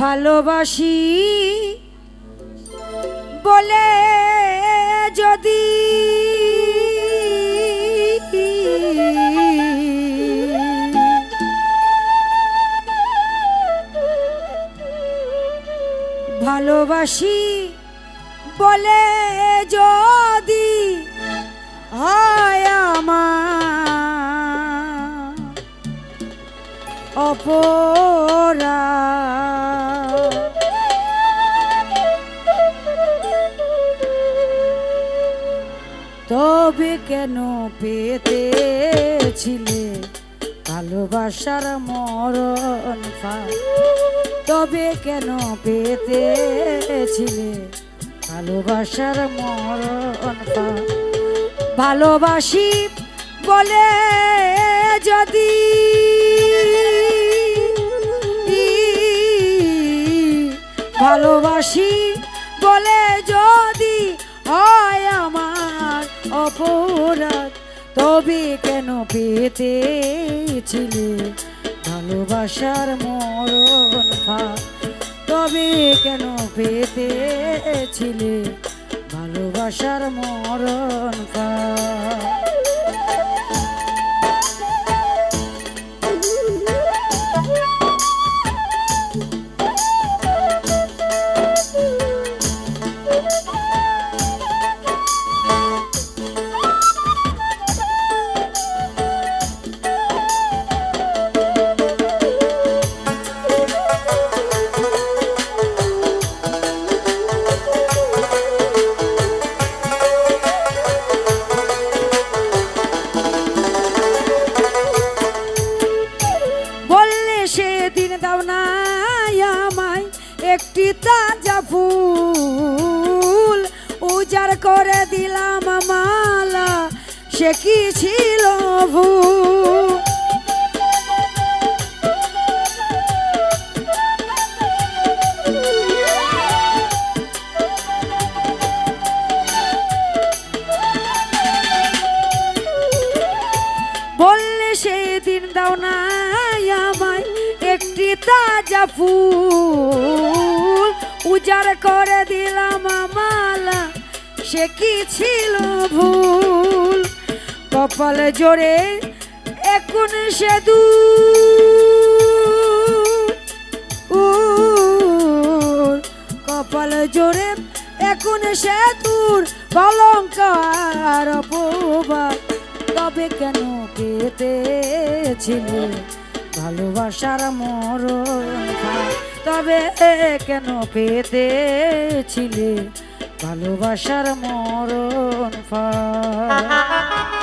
ভালোবাসি। বলে যদি ভালোবাসি বলে যদি হয় আমার অপরা তবে কেন পেতেছিলে ভালোবাসার মরণ তবে কেন পেতেছিলে ভালোবাসার মরণ ভালোবাসি বলে যদি ভালোবাসি বলে যদি হয় অপরাধ তবে কেন পেতে ছিলে ভালোবাসার মরণ তবে কেন পেতে ছিলে ভালোবাসার মরণ ফাঁদ? তাজা ফুল উজাড় করে দিলাম মালা, সে কি ছিল ভুল? সেদিন দাও না আমায় একটি তাজা ফুল। উজাড় করে দিলাম মালা সে কি ছিল ভুল? কপাল জোরে এখন সে দু কপাল জোরে এখন সে দূর। কলঙ্ক আর অপবাদ তবে কেন পেতেছিলে? ভালোবাসার মরণ? তবে কেন পেতেছিলে ভালোবাসার মরণ ফাঁদ?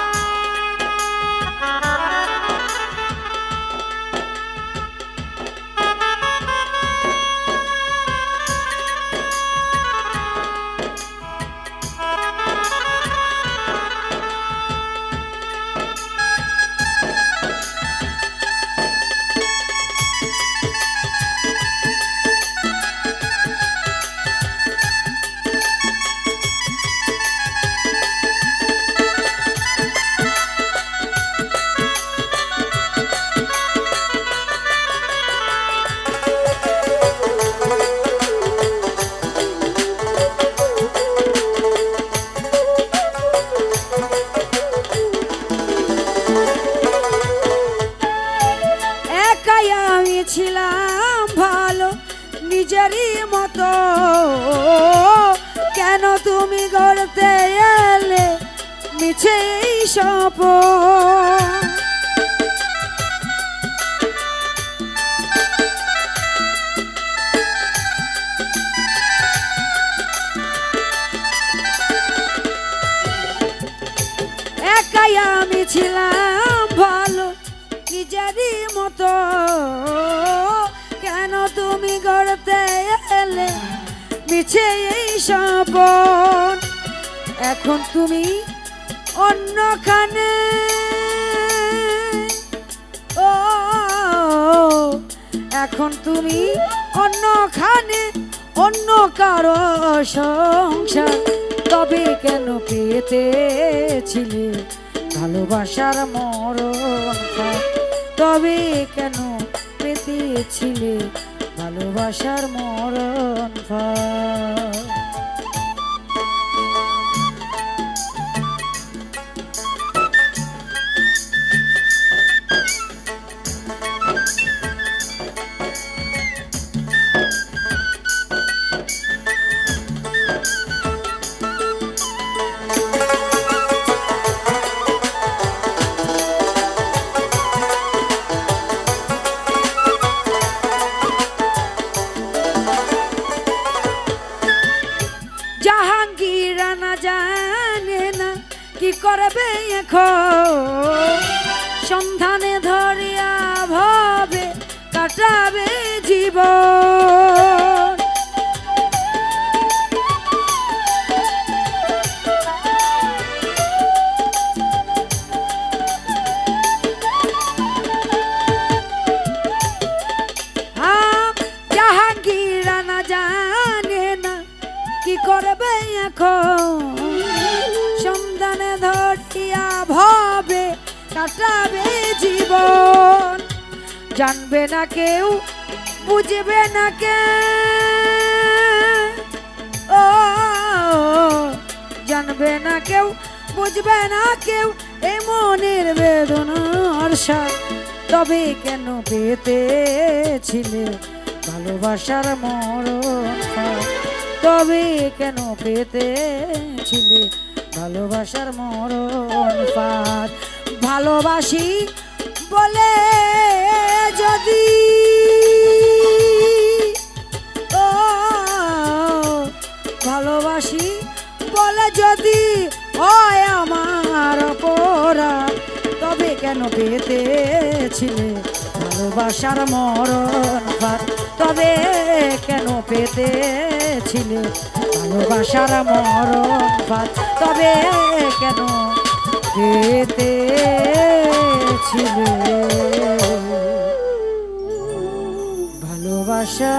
ছিলাম ভালো নিজেরই মতো। কেন তুমি গড়তে এলে মিছে সপ একাই আমি ছিলাম নিজেরই মতো। কেন তুমি গড়তে এলে? মিছে এই সপন এখন তুমি অন্যখানে। ও, এখন তুমি অন্যখানে, অন্য কারও সংসার। তবে কেন পেতেছিলে ভালোবাসার মরণ? তবে কেন পেতেছিলে ভালো ভালোবাসার মরণ ফাঁদ জাহাঙ্গীর না জানে না কি করবে এখন। সন্ধানে ধরিয়া ভাবে কাটাবে জীবন। করবে এখন? সন্ধানে ধরিয়া ভাবে কাটাবে জীবন। জানবে না কেউ, বুঝবে না কে? ও, জানবে না কেউ, বুঝবে না কেউ এই মনের বেদনার সাথ তবে কেন পেতেছিলে ভালোবাসার ফাঁদ? তবে কেন পেতেছিলে ভালোবাসার মরণ পার? ভালোবাসি বলে যদি ও ভালোবাসি বলে যদি হয় আমার অপরাধ, তবে কেন পেতেছিলে ভালোবাসার মরণ? তবে কেন পেতেছিলে ভালোবাসার মরণ? তবে কেন পেতেছিলে ভালোবাসা